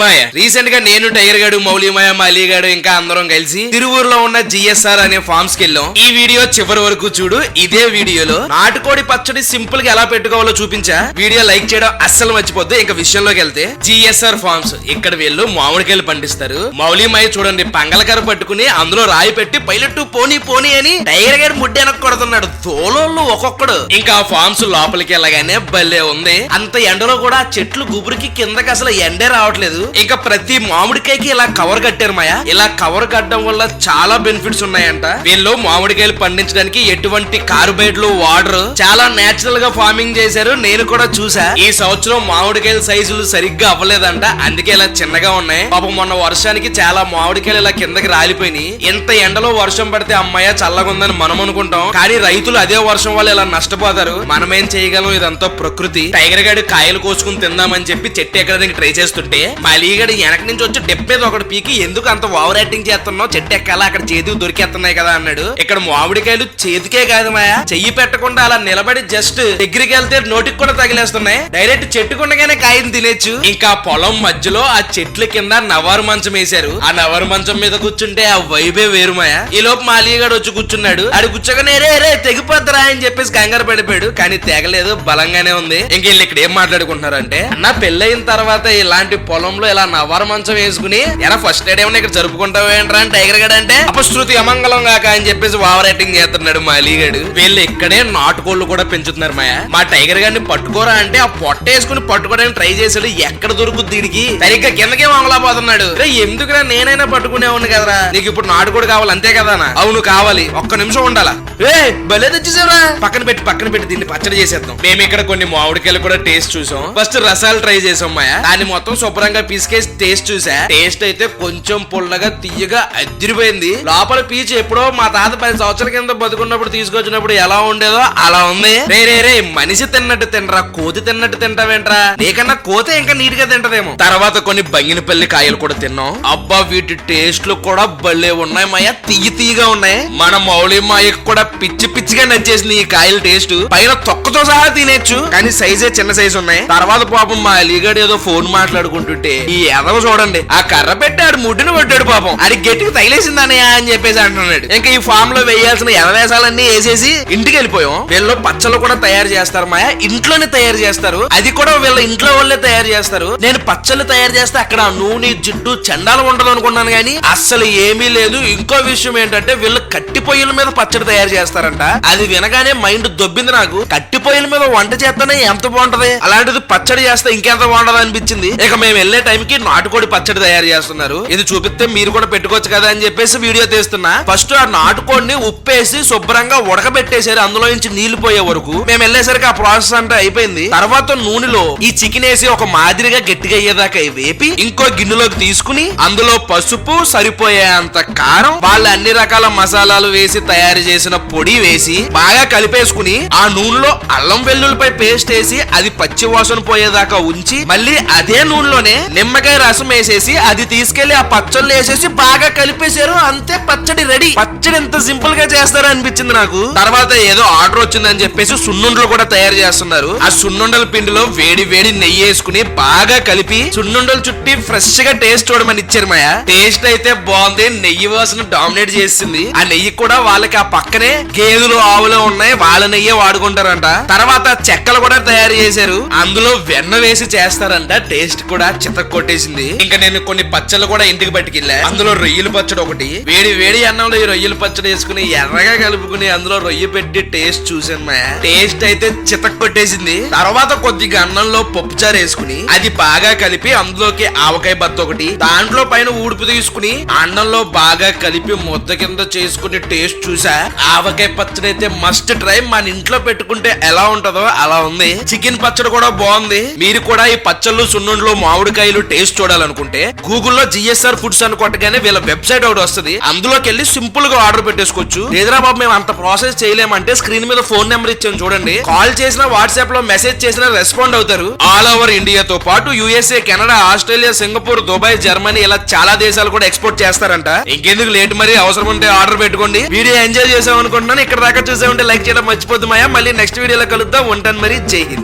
మాయ? రీసెంట్గా నేను టైగర్ గాడు మౌలిమాయ మాలి గాడు ఇంకా అందరం కలిసి తిరువూరులో ఉన్న జిఎస్ఆర్ అనే ఫార్మ్స్కి వెళ్ళాం. ఈ వీడియో చివరి వరకు చూడు. ఇదే వీడియోలో నాటుకోడి పచ్చడి సింపుల్గా ఎలా పెట్టుకోవాలో చూపించా. వీడియో లైక్ చేయడం అస్సలు మర్చిపోద్దు. ఇంకా విషయంలోకి వెళ్తే జిఎస్ఆర్ ఫార్మ్స్ ఇక్కడ వీళ్ళు మామిడికాయలు పండిస్తారు. మౌలిమాయ చూడండి పంగలకర పట్టుకుని అందులో రాయి పెట్టి పైలట్ పోనీ పోనీ అని టైగర్ గడు ముడ్డి వెనక్కి కొడుతున్నాడు తోలోళ్ళు ఒక్కొక్కడు. ఇంకా ఆ ఫార్మ్స్ లోపలికి వెళ్ళగానే భలే ఉంది. అంత ఎండలో కూడా చెట్లు గుబురికి కిందకి అసలు ఎండే రావట్లేదు. ఇంకా ప్రతి మామిడికాయకి ఇలా కవర్ కట్టారు మాయా. ఇలా కవర్ కట్టడం వల్ల చాలా బెనిఫిట్స్ ఉన్నాయంట. వీళ్ళు మామిడికాయలు పండించడానికి ఎటువంటి కార్బైడ్లు వాటర్ చాలా నేచురల్గా ఫార్మింగ్ చేశారు. నేను కూడా చూసా. ఈ సంవత్సరం మామిడికాయల సైజులు సరిగ్గా అవ్వలేదంట. అందుకే ఇలా చిన్నగా ఉన్నాయి. పాపం మొన్న వర్షానికి చాలా మామిడికాయలు ఇలా కిందకి రాలిపోయినాయి. ఇంత ఎండలో వర్షం పడితే అమ్మాయ చల్లగుందని మనం అనుకుంటాం. కానీ రైతులు అదే వర్షం వల్ల ఇలా నష్టపోతారు. మనమేం చేయగలం ఇదంతా ప్రకృతి. టైగర్ గాడు కాయలు కోసుకుని తిందామని చెప్పి చెట్టు ఎక్కడానికి ట్రై చేస్తుంటే అలీగడి వెనక నుంచి వచ్చి డెప్ మీద ఒకటి పీకి ఎందుకు అంత ఓవర్ యాక్టింగ్ చేస్తున్నావు? చెట్టు ఎక్కాలా అక్కడ చేతికి దొరికేస్తున్నాయి కదా అన్నాడు. ఇక్కడ మామిడికాయలు చేతికే కాదు మాయా. చెయ్యి పెట్టకుండా అలా నిలబడి జస్ట్ దగ్గరికి వెళ్తే నోటికి కూడా తగిలేస్తున్నాయి. డైరెక్ట్ చెట్టుకుండగానే కాయని తినేచ్చు. ఇంకా పొలం మధ్యలో ఆ చెట్ల కింద నవారు మంచం వేశారు. ఆ నవారు మంచం మీద కూర్చుంటే ఆ వైబే వేరు మాయా. ఈ లోపు మాలిగాడు వచ్చి కూర్చున్నాడు. ఆడు కూర్చోగానే రే రే తెగిపోద్దరా అని చెప్పేసి కంగారు పడిపోయాడు. కానీ తెగలేదు బలంగానే ఉంది. ఇంక వీళ్ళు ఇక్కడ ఏం మాట్లాడుకుంటున్నారు అంటే అన్న పెళ్ళయిన తర్వాత ఇలాంటి పొలం పొలంలో ఇలా నవారు మంచం వేసుకుని ఎలా ఫస్ట్ ఎయిడ్ ఏమన్నా ఇక్కడ జరుపుకుంటావు ఏంట్రా? అని టైగర్ గడ్ అంటే అపశృతి అమంగళం కాక అని చెప్పేసి ఓవర్ యాక్టింగ్ చేస్తున్నాడు మా అలీగాడు వీళ్ళు ఇక్కడే నాటుకోళ్ళు కూడా పెంచుతున్నారు మాయా. మా టైగర్ గారిని పట్టుకోరా అంటే ఆ పొట్ట వేసుకుని పట్టుకోవడానికి ట్రై చేశాడు. ఎక్కడ దొరుకుద్ది దీనికి? సరిగ్గా కిందకే మంగళపోతున్నాడు ఎందుకురా నేనైనా పట్టుకునేవాడిని కదరా? నీకు ఇప్పుడు నాటుకోడు కావాలి అంతే కదా అవును కావాలి. ఒక్క నిమిషం ఉండాలా? ఏ భలే తెచ్చేసారా పక్కన పెట్టి పక్కన పెట్టి దీన్ని పచ్చడి చేసేద్దాం. మేము ఇక్కడ కొన్ని మామిడికాయలు కూడా టేస్ట్ చూసాం. ఫస్ట్ రసాలు ట్రై చేసాం మాయా. దాన్ని మొత్తం శుభ్రంగా పీసుకేసి టేస్ట్ చూసా? టేస్ట్ అయితే కొంచెం పుల్లగా తీయగా అదిరిపోయింది. లోపల పీచు ఎప్పుడో మా తాత పది సంవత్సరాల కింద బతుకున్నప్పుడు తీసుకొచ్చినప్పుడు ఎలా ఉండేదో అలా ఉంది. రే రే రే మనిషి తిన్నట్టు తినరా కోతి తిన్నట్టు తింటావేంట్రా? నీకన్నా కోతే ఇంకా నీట్గా తింటదేమో. తర్వాత కొన్ని బంగినపల్లి కాయలు కూడా తిన్నాం. అబ్బా వీటి టేస్ట్లు కూడా భలే ఉన్నాయి మాయ తీయ తీయగా ఉన్నాయి. మన మౌళి మాయకు కూడా పిచ్చి పిచ్చిగా నచ్చేసింది ఈ కాయల టేస్ట్. పైన తొక్కతో సహా తినేచ్చు కానీ సైజే చిన్న సైజు ఉన్నాయి. తర్వాత పాపం మా అలీగడ్ ఏదో ఫోన్ మాట్లాడుకుంటుంటే ఈ ఎదవ చూడండి. ఆ కర్ర పెట్టి ఆడు ముడ్డును కొట్టాడు పాపం. అది గట్టికి తగిలేసిందన్నయ్య అని చెప్పేసి అంటున్నాడు. ఇంకా ఈ ఫామ్లో వేయాల్సిన ఎదవేశాలన్నీ వేసేసి ఇంటికి వెళ్ళిపోయాం. వీళ్ళు పచ్చళ్ళు కూడా తయారు చేస్తారు మాయా. ఇంట్లోనే తయారు చేస్తారు. అది కూడా వీళ్ళ ఇంట్లో వాళ్ళే తయారు చేస్తారు. నేను పచ్చళ్ళు తయారు చేస్తే అక్కడ నూనె జిడ్డు చండాలు ఉండదు అనుకున్నాను కానీ అస్సలు ఏమీ లేదు. ఇంకో విషయం ఏంటంటే వీళ్ళు కట్టి పొయ్యిల మీద పచ్చడి తయారు చేస్తారంట. అది వినగానే మైండ్ దొబ్బింది నాకు. కట్టి పొయ్యిల మీద వంట చేస్తేనే ఎంత బాగుంటది? అలాంటిది పచ్చడి చేస్తే ఇంకెంత బాగుంటది అనిపించింది. ఇక మేము వెళ్ళే టైంకి నాటుకోడి పచ్చడి తయారు చేస్తున్నారు. ఇది చూపిస్తే మీరు కూడా పెట్టుకోవచ్చు కదా అని చెప్పేసి వీడియో తీస్తున్నా. ఫస్ట్ ఆ నాటుకోడిని ఉప్పేసి శుభ్రంగా ఉడకబెట్టేసారు అందులో నుంచి నీళ్ళు పోయే వరకు మేము వెళ్ళేసరికి ఆ ప్రాసెస్ అంతా అయిపోయింది. తర్వాత నూనెలో ఈ చికెన్ వేసి ఒక మాదిరిగా గట్టిగా అయ్యేదాకా వేపి ఇంకో గిన్నెలోకి తీసుకుని అందులో పసుపు సరిపోయేంత కారం వాళ్ళ అన్ని రకాల మసాలాలు వేసి తయారు చేసిన పొడి వేసి బాగా కలిపేసుకుని ఆ నూనెలో అల్లం వెల్లుల్లిపై పేస్ట్ వేసి అది పచ్చి వాసన పోయేదాకా ఉంచి మళ్ళీ అదే నూనెలోనే నిమ్మకాయ రసం వేసేసి అది తీసుకెళ్ళి ఆ పచ్చళ్ళు వేసేసి బాగా కలిపేశారు. అంతే పచ్చడి రెడీ. పచ్చడి ఎంత సింపుల్గా చేస్తారో అనిపించింది నాకు. తర్వాత ఏదో ఆర్డర్ వచ్చిందని చెప్పేసి సున్నుండలు కూడా తయారు చేస్తున్నారు. ఆ సున్నుండల పిండిలో వేడి వేడి నెయ్యి వేసుకుని బాగా కలిపి సున్నుండలు చుట్టి ఫ్రెష్గా టేస్ట్ చూడమని ఇచ్చారు మాయా. టేస్ట్ అయితే బాగుంది నెయ్యి వాసన డామినేట్ చేసింది. ఆ నెయ్యి కూడా వాళ్ళకి ఆ పక్కనే గేదెలు ఆవులు ఉన్నాయి వాళ్ళ నెయ్యే వాడుకుంటారంట. తర్వాత చెక్కలు కూడా తయారు చేశారు. అందులో వెన్న వేసి చేస్తారంట టేస్ట్ కూడా చితక్ కొట్టేసింది. ఇంకా నేను కొన్ని పచ్చళ్ళు కూడా ఇంటికి పట్టుకెళ్ళా. అందులో రొయ్యల పచ్చడి ఒకటి. వేడి వేడి అన్నంలో ఈ రొయ్యల పచ్చడి వేసుకుని ఎర్రగా కలుపుకుని అందులో రొయ్య పెట్టి టేస్ట్ చూసాను మా. టేస్ట్ అయితే చితక్ కొట్టేసింది. తర్వాత కొద్దిగా అన్నంలో పప్పుచారు వేసుకుని అది బాగా కలిపి అందులోకి ఆవకాయ బత్త ఒకటి దాంట్లో పైన ఊడుపు తీసుకుని అన్నంలో బాగా కలిపి ముద్ద కింద చేసుకుని టేస్ట్ చూసా ఆవకాయ పచ్చడి అయితే మస్ట్ ట్రై. మన ఇంట్లో పెట్టుకుంటే ఎలా ఉంటదో అలా ఉంది. చికెన్ పచ్చడి కూడా బాగుంది. మీరు కూడా ఈ పచ్చళ్ళు సున్నుండ్లు మామిడికాయలు టేస్ట్ చూడాలనుకుంటే గూగుల్లో జిఎస్ఆర్ ఫుడ్స్ అని కొట్టగానే వీళ్ళ వెబ్సైట్ ఒకటి వస్తుంది. అందులోకి వెళ్ళి సింపుల్గా ఆర్డర్ పెట్టేసుకోవచ్చు. లేదురా బాబు మేము అంత ప్రాసెస్ చేయలేమంటే స్క్రీన్ మీద ఫోన్ నెంబర్ ఇచ్చాను చూడండి. కాల్ చేసినా వాట్సాప్లో మెసేజ్ చేసినా రెస్పాండ్ అవుతారు. ఆల్ ఓవర్ ఇండియాతో పాటు USA Canada Australia Singapore Dubai Germany ఇలా చాలా దేశాలు కూడా ఎక్స్పోర్ట్ చేస్తారంట. ఇంకెందుకు లేట్ మరి? అవసరం ఉంటే ఆర్డర్ పెట్టుకోండి. వీడియో ఎంజాయ్ చేసాం అనుకుంటున్నాను. ఇక్కడ దాకా చూసామంటే లైక్ చేయడం మర్చిపోద్దు మళ్ళీ నెక్స్ట్ వీడియోలో కలుద్దాం. ఉంటాను మరి. జై హింద్.